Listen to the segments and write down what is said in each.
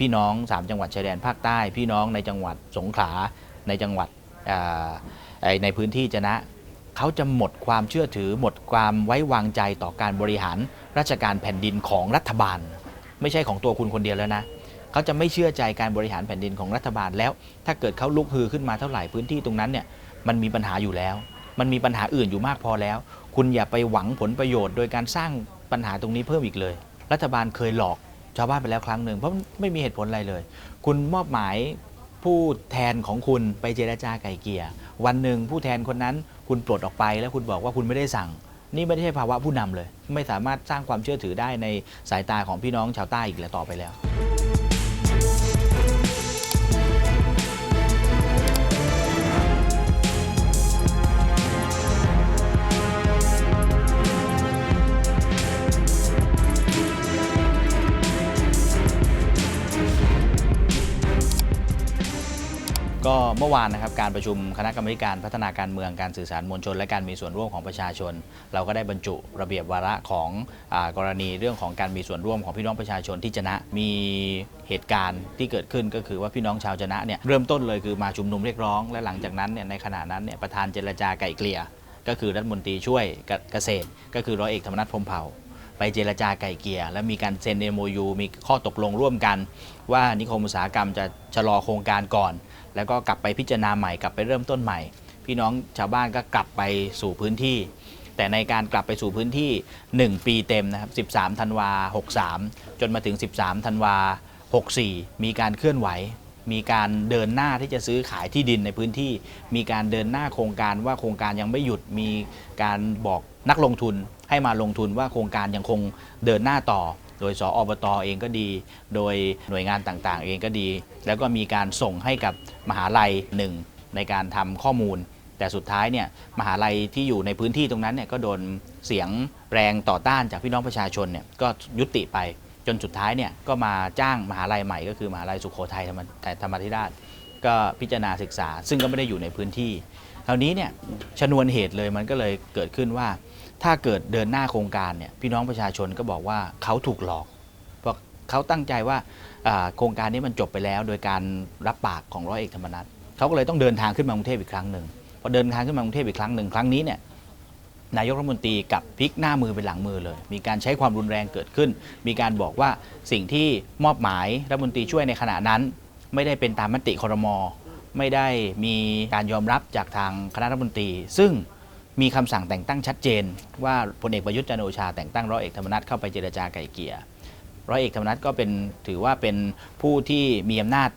พี่น้อง 3 จังหวัดชายแดนภาคใต้ พี่น้องในจังหวัดสงขลาในจังหวัดในพื้นที่จะนะเขาจะหมดความเชื่อถือหมดความไว้วางใจต่อการบริหารราชการแผ่นดินของรัฐบาล ไม่ใช่ของตัวคุณคนเดียวแล้วนะเขาจะไม่เชื่อใจการบริหารแผ่นดินของรัฐบาลแล้ว ถ้าเกิดเขาลุกฮือขึ้นมาเท่าไหร่พื้นที่ตรงนั้นเนี่ยมันมีปัญหาอยู่แล้ว มันมีปัญหาอื่นอยู่มากพอแล้ว คุณอย่าไปหวังผลประโยชน์ โดยการสร้างปัญหาตรงนี้เพิ่มอีกเลย รัฐบาลเคยหลอก ชาวบ้านไปแล้วครั้งหนึ่งเพราะไม่มีเหตุผลอะไรเลย คุณมอบหมายผู้แทนของคุณไปเจรจาไกลเกลียวันหนึ่งผู้แทนคนนั้นคุณปลดออกไปแล้วคุณบอกว่าคุณไม่ได้สั่ง นี่ไม่ใช่ภาวะผู้นำเลย ไม่สามารถสร้างความเชื่อถือได้ในสายตาของพี่น้องชาวใต้อีกแล้วต่อไปแล้ว ก็เมื่อวานนะครับการประชุมคณะกรรมการพัฒนาการเมืองการสื่อสารมวลชน และการมีส่วนร่วมของประชาชน เราก็ได้บรรจุระเบียบวาระของอกรณีเรื่องของการมีส่วนร่วมของพี่น้องประชาชนที่จะนะมีเหตุการณ์ที่เกิดขึ้นก็คือว่าพี่น้องชาวจะนะเนี่ยเริ่มต้นเลยคือมาชุมนุมเรียกร้อง และหลังจากนั้นเนี่ยในขณะนั้นเนี่ยประธานเจรจาไก่เกลี่ยก็คือรัฐมนตรีช่วยเกษตร ก็คือร้อยเอกธรรมนัฐพรมเผ่า ไปเจรจาไกล่เกลี่ยและมีการเซ็น MOU มีข้อตกลงร่วมกัน ว่านิคมอุตสาหกรรมจะชะลอโครงการก่อน แล้วก็กลับไปพิจารณาใหม่กลับไปเริ่มต้นใหม่ พี่น้องชาวบ้านก็กลับไปสู่พื้นที่ แต่ในการกลับไปสู่พื้นที่ 1 ปีเต็มนะครับ 13 ธันวา 63 จนมาถึง 13 ธันวา 64 มีการเคลื่อนไหวมีการเดินหน้าที่จะซื้อขายที่ดินในพื้นที่ มีการเดินหน้าโครงการว่าโครงการยังไม่หยุด มีการบอก นักลงทุนให้มาลงทุนว่าโครงการยังคงเดินหน้าต่อ โดยสออบตเองก็ดี โดยหน่วยงานต่างๆ เองก็ดี แล้วก็มีการส่งให้กับมหาลัยหนึ่งในการทำข้อมูล แต่สุดท้ายเนี่ยมหาลัยที่อยู่ในพื้นที่ตรงนั้นเนี่ยก็โดนเสียงแรงต่อต้านจากพี่น้องประชาชนเนี่ยก็ยุติไปจนสุดท้ายเนี่ยก็มาจ้างมหาลัยใหม่ก็คือมหาลัยสุโขทัยธรรมธรรมธิราชก็พิจารณาศึกษา ซึ่งก็ไม่ได้อยู่ในพื้นที่ ราวนี้เนี่ยชนวนเหตุเลยมันก็เลยเกิดขึ้นว่า ถ้าเกิดเดินหน้าโครงการเนี่ยพี่น้องประชาชนก็บอกว่าเขาถูกหลอก เพราะเขาตั้งใจว่าโครงการนี้มันจบไปแล้ว โดยการรับปากของร้อยเอกธรรมนัฐเขาก็เลยต้องเดินทางขึ้นมากรุงเทพอีกครั้งหนึ่งพอเดินทางขึ้นมากรุงเทพอีกครั้งหนึ่งครั้งนี้เนี่ยนายกรัฐมนตรีกับพลิกหน้ามือเป็นหลังมือเลย มีการใช้ความรุนแรงเกิดขึ้น มีการบอกว่าสิ่งที่มอบหมายรัฐมนตรีช่วยในขณะนั้น ไม่ได้เป็นตามมติคอรมอ ไม่ได้มีการยอมรับจากทางคณะรัฐมนตรี ซึ่งมีคำสั่งแต่งตั้งชัดเจน ว่าพลเอกประยุทธ์จันโอชาแต่งตั้งร้อยเอกธรรมนัฐเข้าไปเจรจาไกล่เกลี่ยร้อยเอกธรรมนัฐก็เป็นถือว่าเป็นผู้ที่มีอำนาจ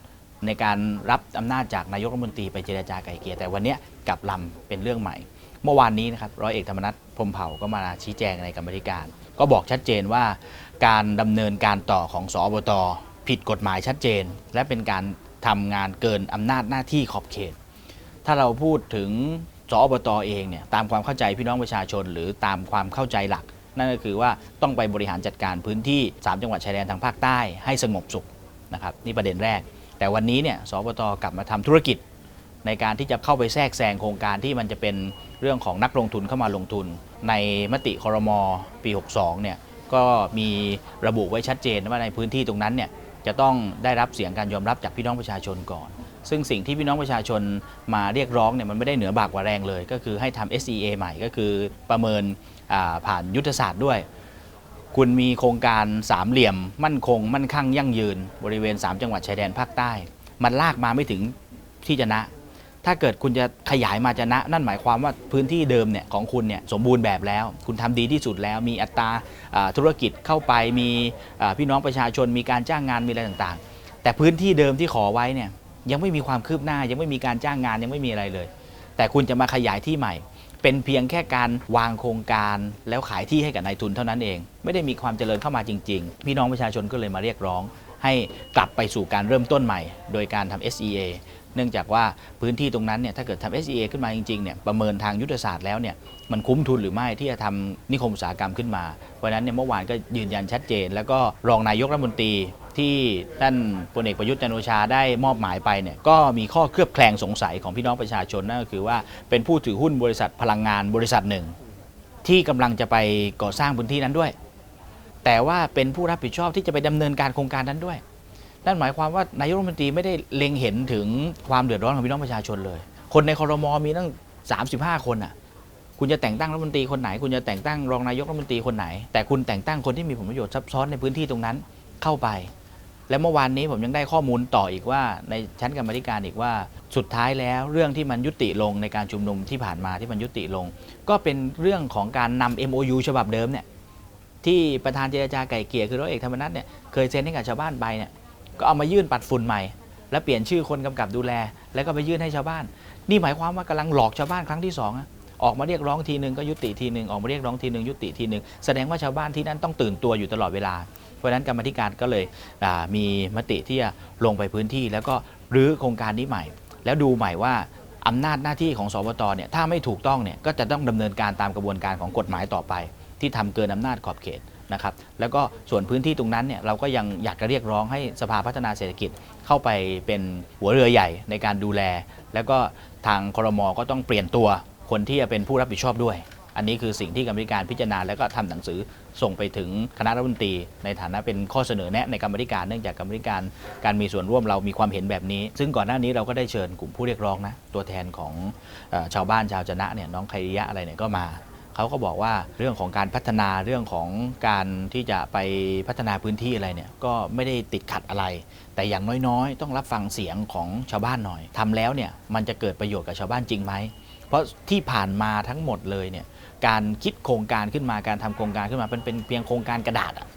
ในการรับอำนาจจากนายกรัฐมนตรีไปเจรจาไกล่เกลี่ยแต่วันนี้กลับลำเป็นเรื่องใหม่ เมื่อวานนี้นะครับร้อยเอกธรรมนัฐพรมเผ่าก็มาชี้แจงในกรรมธิการ ก็บอกชัดเจนว่า การดำเนินการต่อของสอบตผิดกฎหมายชัดเจน และเป็นการ ทำงานเกินอำนาจหน้าที่ขอบเขต ถ้าเราพูดถึงสอบตเองเนี่ยตามความเข้าใจพี่น้องประชาชน หรือตามความเข้าใจหลัก นั่นก็คือว่าต้องไปบริหารจัดการพื้นที่ 3 จังหวัดชายแดนทางภาคใต้ให้สงบสุขนะครับนี่ประเด็นแรก แต่วันนี้เนี่ยสอบตกลับมาทำธุรกิจ ในการที่จะเข้าไปแทรกแซงโครงการที่มันจะเป็นเรื่องของนักลงทุนเข้ามาลงทุน ในมติคอรมอปี 62เนี่ยก็มีระบุไว้ชัดเจนว่าในพื้นที่ตรงนั้นเนี่ย จะต้องได้รับเสียงการยอมรับจากพี่น้องประชาชนก่อน ซึ่งสิ่งที่พี่น้องประชาชนมาเรียกร้องเนี่ยมันไม่ได้เหนือบากกว่าแรงเลย ก็คือให้ทำ SEA ใหม่ก็คือประเมินผ่านยุทธศาสตร์ด้วย คุณมีโครงการสามเหลี่ยม มั่นคง มั่นคั่งยั่งยืน บริเวณ 3 จังหวัดชายแดนภาคใต้ มันลากมาไม่ถึงที่จะนะ ถ้าเกิดคุณจะขยายมาจะนะ นั่นหมายความว่าพื้นที่เดิมเนี่ยของคุณเนี่ยสมบูรณ์แบบแล้ว คุณทำดีที่สุดแล้ว มีอัตราธุรกิจเข้าไปมีพี่น้องประชาชนมีการจ้างงานมีอะไรต่างๆ แต่พื้นที่เดิมที่ขอไว้เนี่ยยังไม่มีความคืบหน้ายังไม่มีการจ้างงานยังไม่มีอะไรเลย แต่คุณจะมาขยายที่ใหม่ เป็นเพียงแค่การวางโครงการแล้วขายที่ให้กับนายทุนเท่านั้นเอง ไม่ได้มีความเจริญเข้ามาจริง ๆ พี่น้องประชาชนก็เลยมาเรียกร้องให้กลับไปสู่การเริ่มต้นใหม่ โดยการทำ SEA เนื่องจากว่าพื้นที่ตรงนั้นเนี่ยถ้าเกิดทำ SEA ขึ้นมาจริงๆเนี่ยประเมินทางยุทธศาสตร์แล้วเนี่ยมันคุ้มทุนหรือไม่ที่จะทำนิคมอุตสาหกรรมขึ้นมา เพราะนั้นเนี่ยเมื่อวานก็ยืนยันชัดเจน แล้วก็รองนายกรัฐมนตรีที่ท่านพลเอกประยุทธ์จันโอชาได้มอบหมายไปเนี่ยก็มีข้อเคลือบแคลงสงสัยของพี่น้องประชาชนนั่นก็คือว่าเป็นผู้ถือหุ้นบริษัทพลังงานบริษัทหนึ่ง ที่กำลังจะไปก่อสร้างพื้นที่นั้นด้วย แต่ว่าเป็นผู้รับผิดชอบที่จะไปดำเนินการโครงการนั้นด้วย นั่นหมายความว่านายกรัฐมนตรีไม่ได้เล็งเห็นถึงความเดือดร้อนของพี่น้องประชาชนเลย คนในคอรมอมีตั้ง 35 คนอะ คุณจะแต่งตั้งรัฐมนตรีคนไหน คุณจะแต่งตั้งรองนายกรัฐมนตรีคนไหน แต่คุณแต่งตั้งคนที่มีผลประโยชน์ซับซ้อนในพื้นที่ตรงนั้นเข้าไป และเมื่อวานนี้ผมยังได้ข้อมูลต่ออีกว่า ในชั้นกรรมธิการอีกว่าสุดท้ายแล้วเรื่องที่มันยุติลงในการชุมนุมที่ผ่านมาที่มันยุติลง ก็เป็นเรื่องของการนำ MOU ฉบับเดิมเนี่ยที่ประธานเจรจาไก่เกลี่ยคือร้อยเอกธรรมนัฐเนี่ยเคยเซ็นให้กับชาวบ้านไปเนี่ย ก็เอามายื่นปัดฝุ่นใหม่ แล้วเปลี่ยนชื่อคนกำกับดูแล แล้วก็ไปยื่นให้ชาวบ้าน นี่หมายความว่ากำลังหลอกชาวบ้านครั้งที่สองอะออกมาเรียกร้องทีหนึ่งก็ยุติทีหนึ่งออกมาเรียกร้องทีหนึ่งยุติทีหนึ่งแสดงว่าชาวบ้านที่นั่นต้องตื่นตัวอยู่ตลอดเวลา เพราะฉะนั้นกรรมธิการก็เลยอ่ามีมติที่จะลงไปพื้นที่ แล้วก็รื้อโครงการนี้ใหม่ แล้วดูใหม่ว่าอำนาจหน้าที่ของสบตเนี่ยถ้าไม่ถูกต้องเนี่ยก็จะต้องดำเนินการตามกระบวนการของกฎหมายต่อไป ที่ทำเกินอำนาจขอบเขต นะครับแล้วก็ส่วนพื้นที่ตรงนั้นเนี่ยเราก็ยังอยากจะเรียกร้องให้สภาพัฒนาเศรษฐกิจเข้าไปเป็นหัวเรือใหญ่ในการดูแล แล้วก็ทางครมก็ต้องเปลี่ยนตัวคนที่จะเป็นผู้รับผิดชอบด้วย อันนี้คือสิ่งที่กรรมธิการพิจารณาแล้วก็ทำหนังสือส่งไปถึงคณะรัฐมนตรี ในฐานะเป็นข้อเสนอแนะในกรรมธิการเนื่องจากกรรมธิการการมีส่วนร่วมเรามีความเห็นแบบนี้ ซึ่งก่อนหน้านี้เราก็ได้เชิญกลุ่มผู้เรียกร้องนะตัวแทนของอชาวบ้านชาวจนะเนี่ยน้องไคริยะอะไรเนี่ยก็มา เขาก็บอกว่าเรื่องของการพัฒนาเรื่องของการที่จะไปพัฒนาพื้นที่อะไรเนี่ยก็ไม่ได้ติดขัดอะไร แต่อย่างน้อยๆ ต้องรับฟังเสียงของชาวบ้านหน่อยทำแล้วเนี่ยมันจะเกิดประโยชน์กับชาวบ้านจริงไหมเพราะที่ผ่านมาทั้งหมดเลยเนี่ยการคิดโครงการขึ้นมาการทำโครงการขึ้นมาเป็นเป็นเพียงโครงการกระดาษอะ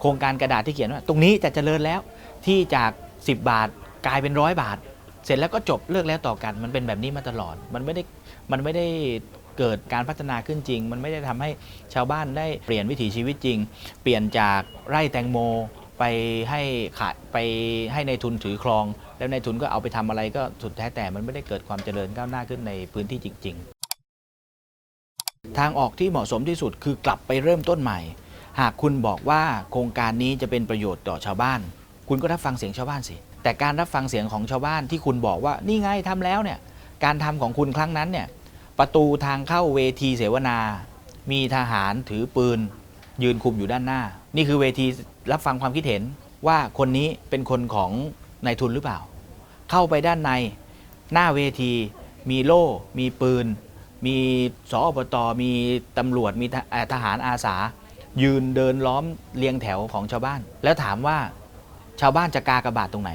โครงการกระดาษที่เขียนว่า ตรงนี้จะเจริญแล้วที่จาก 10 บาทกลายเป็นร้อยบาท เสร็จแล้วก็จบเลิกแล้วต่อกันมันเป็นแบบนี้มาตลอด มันไม่ได้มันไม่ได้ เกิดการพัฒนาขึ้นจริง มันไม่ได้ทำให้ชาวบ้านได้เปลี่ยนวิถีชีวิตจริง เปลี่ยนจากไร่แตงโมไปให้ขายไปให้ในทุนถือครอง แล้วในทุนก็เอาไปทำอะไรก็สุดแท้แต่มันไม่ได้เกิดความเจริญก้าวหน้าขึ้นในพื้นที่จริง ๆ ทางออกที่เหมาะสมที่สุดคือกลับไปเริ่มต้นใหม่ หากคุณบอกว่าโครงการนี้จะเป็นประโยชน์ต่อชาวบ้าน คุณก็รับฟังเสียงชาวบ้านสิแต่การรับฟังเสียงของชาวบ้านที่คุณบอกว่านี่ไงทำแล้วเนี่ยการทำของคุณครั้งนั้นเนี่ย ประตูทางเข้าเวทีเสวนา มีทหารถือปืน ยืนคุมอยู่ด้านหน้า นี่คือเวทีรับฟังความคิดเห็นว่าคนนี้เป็นคนของนายทุนหรือเปล่า เข้าไปด้านในหน้าเวทีมีโล่ มีปืน มีสออบตมีตำรวจมีทหารอาสา ยืนเดินล้อมเรียงแถวของชาวบ้าน แล้วถามว่าชาวบ้านจะกากระบาดตรงไหน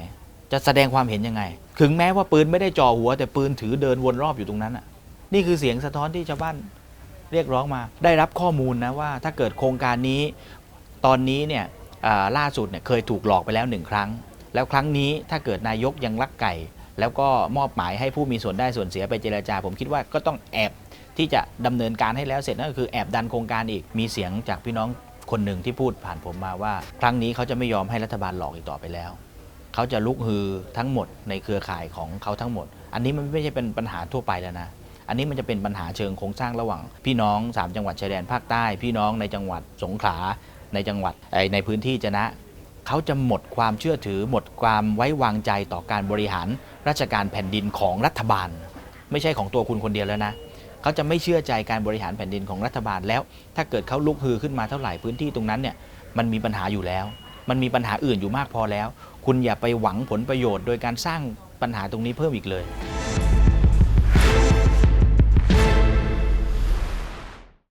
จะแสดงความเห็นยังไง ถึงแม้ว่าปืนไม่ได้จ่อหัว แต่ปืนถือเดินวนรอบอยู่ตรงนั้นอะ นี่คือเสียงสะท้อนที่ชาวบ้านเรียกร้องมา ได้รับข้อมูลนะว่าถ้าเกิดโครงการนี้ตอนนี้เนี่ยล่าสุดเนี่ยเคยถูกหลอกไปแล้วหนึ่งครั้ง แล้วครั้งนี้ถ้าเกิดนายกยังลักไก่ แล้วก็มอบหมายให้ผู้มีส่วนได้ส่วนเสียไปเจรจา ผมคิดว่าก็ต้องแอบที่จะดำเนินการให้แล้วเสร็จนั่นก็คือแอบดันโครงการอีกมีเสียงจากพี่น้องคนหนึ่งที่พูดผ่านผมมาว่า ครั้งนี้เขาจะไม่ยอมให้รัฐบาลหลอกอีกต่อไปแล้วเขาจะลุกฮือทั้งหมดในเครือข่ายของเขาทั้งหมด อันนี้มันไม่ใช่เป็นปัญหาทั่วไปแล้วนะ อันนี้มันจะเป็นปัญหาเชิงโครงสร้างระหว่าง พี่น้อง 3 จังหวัดชายแดนภาคใต้ พี่น้องในจังหวัดสงขลาในจังหวัดในพื้นที่จะนะเขาจะหมดความเชื่อถือ หมดความไว้วางใจต่อการบริหารราชการแผ่นดินของรัฐบาล ไม่ใช่ของตัวคุณคนเดียวแล้วนะเขาจะไม่เชื่อใจการบริหารแผ่นดินของรัฐบาลแล้ว ถ้าเกิดเขาลุกฮือขึ้นมาเท่าไหร่พื้นที่ตรงนั้นเนี่ยมันมีปัญหาอยู่แล้ว มันมีปัญหาอื่นอยู่มากพอแล้ว คุณอย่าไปหวังผลประโยชน์ โดยการสร้างปัญหาตรงนี้เพิ่มอีกเลย